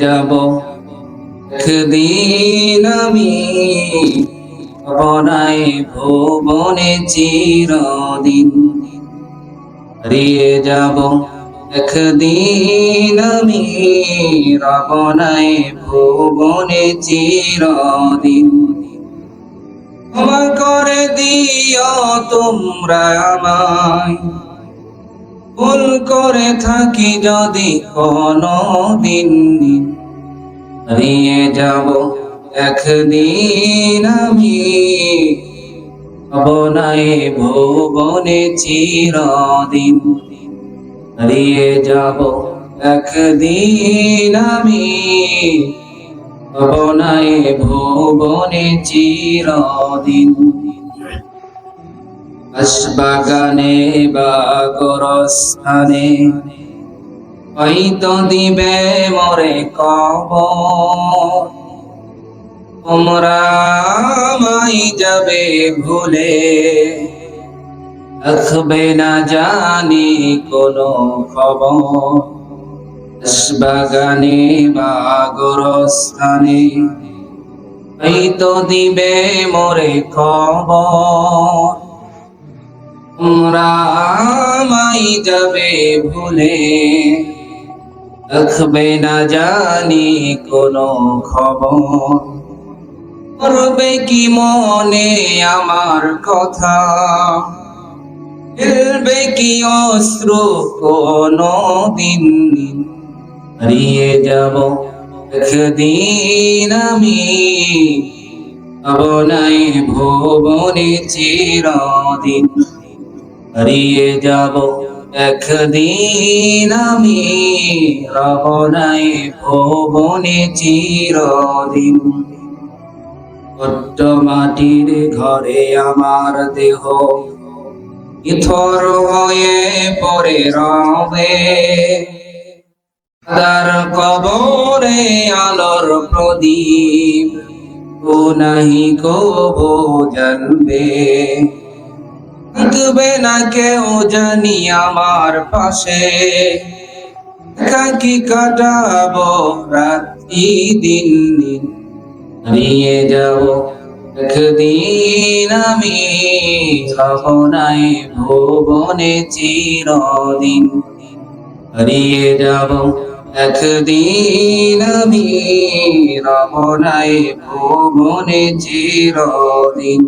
যাব। একদিন আমি বনাই ভুবনে চিরদিন হারিয়ে যাব। একদিন আমি রবনাই ভুবনে চিরদিন ক্ষমা করে দিও তোমরা আমায়। ভুল করে থাকি যদি কোনো দিন হারিয়ে যাব একদিন আমি। অবনাই ভুবনে চিরদিন। হারিয়ে যাব একদিন আমি। অবনাই ভুবনে চিরদিন। বাগানে বা গরস্থানে হয়তো দিবে মরে কব তোমরা মাই যাবে ভুলে রাখবে না জানি কোনো খবর বাগানে বা গরস্থানে হয়তো দিবে মরে খবর তোমরা মাই যাবে ভুলে। রাখবে না জানি কোনো খবর। করবে কি মনে আমার কথা? ফেলবে কি অস্ত্র কোনো দিন? হারিয়ে যাব একদিন আমি। অবনাই ভুবনে চিরদিন। হারিয়ে যাব একদিন আমি। রবনাই ভুবনে চিরদিন। মাটির ঘরে আমার দেহ। ইথর হয়ে পড়ে রবে। তার কবরে আলোর প্রদীপ। ও নাহি কবো জানবে। থাকবে না কেউ জানি আমার পাশে। একাকি কাটাবো রাত্রি দিন দিন হারিয়ে যাব। একদিন আমি ভাবনাই ভুবনে চিরদিন হারিয়ে যাব। একদিন আমি রবনাই ভুবনে চিরদিন